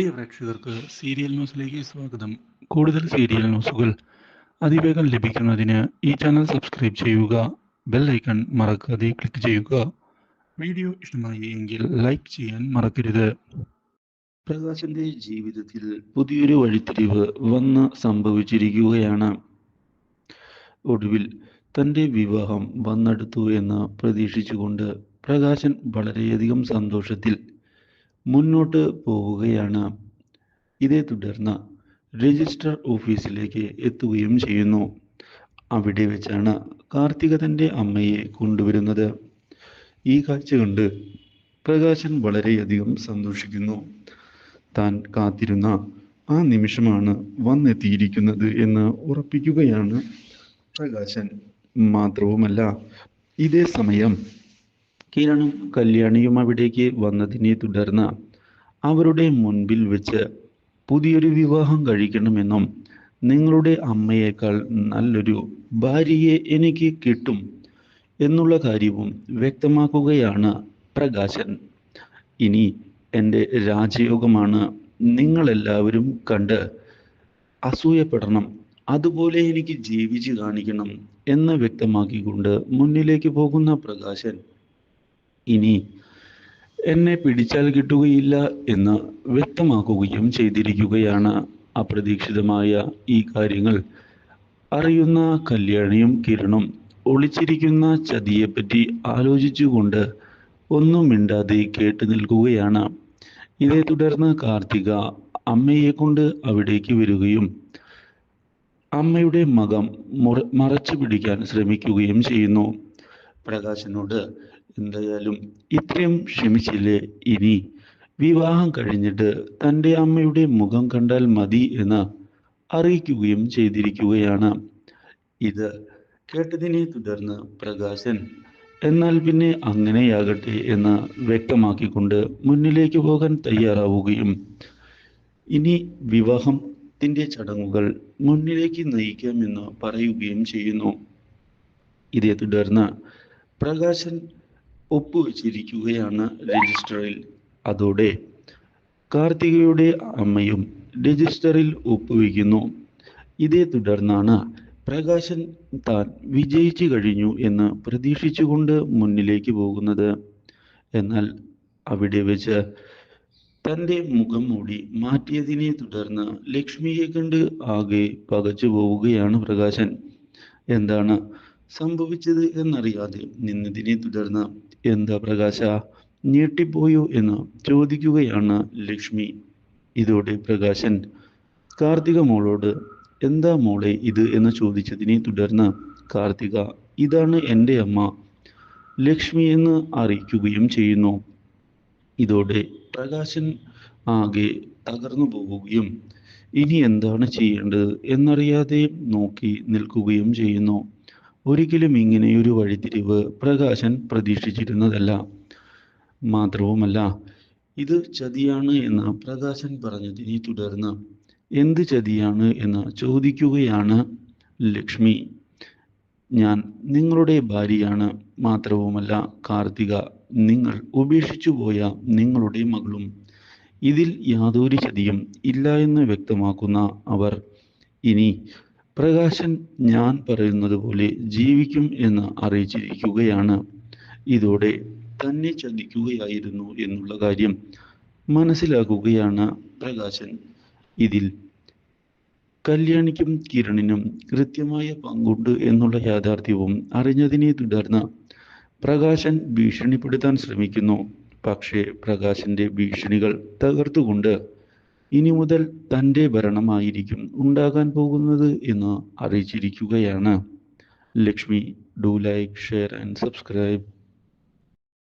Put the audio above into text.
പ്രിയ പ്രേക്ഷകർക്ക് സീരിയൽ ന്യൂസിലേക്ക് സ്വാഗതം. കൂടുതൽ സീരിയൽ ന്യൂസുകൾ അതിവേഗം ലഭിക്കുന്നതിന് ഈ ചാനൽ സബ്സ്ക്രൈബ് ചെയ്യുക ബെൽ ഐക്കൺ മറക്കാതെ ക്ലിക്ക് ചെയ്യുക. വീഡിയോ ഇഷ്ടമായി എങ്കിൽ ലൈക്ക് ചെയ്യാൻ മറക്കരുത്. പ്രകാശിന്റെ ജീവിതത്തിൽ പുതിയൊരു വഴിത്തിരിവ് വന്ന് സംഭവിച്ചിരിക്കുകയാണ്. ഒടുവിൽ തന്റെ വിവാഹം വന്നെടുത്തു എന്ന് പ്രതീക്ഷിച്ചുകൊണ്ട് പ്രകാശൻ വളരെയധികം സന്തോഷത്തിൽ മുന്നോട്ട് പോവുകയാണ്. ഇതേ തുടർന്ന് രജിസ്ട്രാർ ഓഫീസിലേക്ക് എത്തുകയും ചെയ്യുന്നു. അവിടെ വെച്ചാണ് കാർത്തിക തന്റെ അമ്മയെ കൊണ്ടുവരുന്നത്. ഈ കാഴ്ച കണ്ട് പ്രകാശൻ വളരെയധികം സന്തോഷിക്കുന്നു. താൻ കാത്തിരുന്ന ആ നിമിഷമാണ് വന്നെത്തിയിരിക്കുന്നത് എന്ന് ഉറപ്പിക്കുകയാണ് പ്രകാശൻ. മാത്രവുമല്ല ഇതേ സമയം കിരണും കല്യാണിയും അവിടേക്ക് വന്നതിനെ തുടർന്ന് അവരുടെ മുൻപിൽ വെച്ച് പുതിയൊരു വിവാഹം കഴിക്കണമെന്നും നിങ്ങളുടെ അമ്മയേക്കാൾ നല്ലൊരു ഭാര്യയെ എനിക്ക് കിട്ടും എന്നുള്ള കാര്യവും വ്യക്തമാക്കുകയാണ് പ്രകാശൻ. ഇനി എന്റെ രാജയോഗമാണ് നിങ്ങളെല്ലാവരും കണ്ട് അസൂയപ്പെടണം. അതുപോലെ എനിക്ക് ജീവിച്ച് കാണിക്കണം എന്ന് വ്യക്തമാക്കിക്കൊണ്ട് മുന്നിലേക്ക് പോകുന്ന പ്രകാശൻ ഇനി എന്നെ പിടിച്ചാൽ കിട്ടുകയില്ല എന്ന് വ്യക്തമാക്കുകയും ചെയ്തിരിക്കുകയാണ് അപ്രതീക്ഷിതമായ ഈ കാര്യങ്ങൾ. അറിയുന്ന കല്യാണിയും കിരണും ഒളിച്ചിരിക്കുന്ന ചതിയെപ്പറ്റി ആലോചിച്ചുകൊണ്ട് ഒന്നും മിണ്ടാതെ കേട്ടു നിൽക്കുകയാണ്. ഇതേ തുടർന്ന് കാർത്തിക അമ്മയെ കൊണ്ട് അവിടേക്ക് വരികയും അമ്മയുടെ മകം മുറ മറച്ചു പിടിക്കാൻ ശ്രമിക്കുകയും ചെയ്യുന്നു. പ്രകാശനോട് എന്തായാലും ഇത്രയും ക്ഷമിച്ചില്ലേ ഇനി? വിവാഹം കഴിഞ്ഞിട്ട് തന്റെ അമ്മയുടെ മുഖം കണ്ടാൽ മതി എന്ന് അറിയിക്കുകയും ചെയ്തിരിക്കുകയാണ്. ഇത് കേട്ടതിനെ തുടർന്ന് പ്രകാശൻ എന്നാൽ പിന്നെ അങ്ങനെയാകട്ടെ എന്ന് വ്യക്തമാക്കിക്കൊണ്ട് മുന്നിലേക്ക് പോകാൻ തയ്യാറാവുകയും ഇനി വിവാഹത്തിന്റെ ചടങ്ങുകൾ മുന്നിലേക്ക് നയിക്കാമെന്ന് പറയുകയും ചെയ്യുന്നു. ഇതേ തുടർന്ന് പ്രകാശൻ ഒപ്പുവെച്ചിരിക്കുകയാണ് രജിസ്റ്ററിൽ. അതോടെ കാർത്തികയുടെ അമ്മയും രജിസ്റ്ററിൽ ഒപ്പുവെക്കുന്നു ഇതേ തുടർന്നാണ് പ്രകാശൻ താൻ വിജയിച്ചു കഴിഞ്ഞു എന്ന് പ്രതീക്ഷിച്ചുകൊണ്ട് മുന്നിലേക്ക് പോകുന്നത്. എന്നാൽ അവിടെ വെച്ച് തന്റെ മുഖം മൂടി മാറ്റിയതിനെ തുടർന്ന് ലക്ഷ്മിയെ കണ്ട് ആകെ പകച്ചു പോവുകയാണ് പ്രകാശൻ. എന്താണ് സംഭവിച്ചത് എന്നറിയാതെ നിന്നതിനെ തുടർന്ന് എന്താ പ്രകാശ? ഞെട്ടിപ്പോയോ എന്ന് ചോദിക്കുകയാണ് ലക്ഷ്മി. ഇതോടെ പ്രകാശൻ കാർത്തിക മോളോട് എന്താ മോളെ ഇത്? എന്ന് ചോദിച്ചതിനെ തുടർന്ന് കാർത്തിക ഇതാണ് എന്റെ അമ്മ. ലക്ഷ്മി എന്ന് അറിയിക്കുകയും ചെയ്യുന്നു. ഇതോടെ പ്രകാശൻ ആകെ തകർന്നു പോവുകയും ഇനി എന്താണ് ചെയ്യേണ്ടത്? എന്നറിയാതെ നോക്കി നിൽക്കുകയും ചെയ്യുന്നു. ഒരിക്കലും ഇങ്ങനെയൊരു വഴിത്തിരിവ് പ്രകാശൻ പ്രതീക്ഷിച്ചിരുന്നതല്ല. മാത്രവുമല്ല ഇത് ചതിയാണ് എന്ന് പ്രകാശൻ പറഞ്ഞതിനെ തുടർന്ന്. എന്ത് ചതിയാണ് എന്ന് ചോദിക്കുകയാണ് ലക്ഷ്മി. ഞാൻ നിങ്ങളുടെ ഭാര്യയാണ് മാത്രവുമല്ല കാർത്തിക നിങ്ങൾ ഉപേക്ഷിച്ചു പോയ നിങ്ങളുടെ മകളും. ഇതിൽ യാതൊരു ചതിയും ഇല്ല എന്ന് വ്യക്തമാക്കുന്ന അവർ. ഇനി പ്രകാശൻ ഞാൻ പറയുന്നത് പോലെ ജീവിക്കും എന്ന് അറിയിച്ചിരിക്കുകയാണ്. ഇതോടെ തന്നെ ചതിക്കുകയായിരുന്നു എന്നുള്ള കാര്യം മനസ്സിലാക്കുകയാണ് പ്രകാശൻ. ഇതിൽ കല്യാണിക്കും കിരണിനും കൃത്യമായ പങ്കുണ്ട് എന്നുള്ള യാഥാർത്ഥ്യവും അറിഞ്ഞതിനെ തുടർന്ന് പ്രകാശൻ ഭീഷണിപ്പെടുത്താൻ ശ്രമിക്കുന്നു. പക്ഷേ പ്രകാശന്റെ ഭീഷണികൾ തകർത്തുകൊണ്ട് ഇനി മുതൽ തന്റെ ഭരണമായിരിക്കും ഉണ്ടാകാൻ പോകുന്നത് എന്ന് അറിയിച്ചിരിക്കുകയാണ്. Lakshmi do like share and subscribe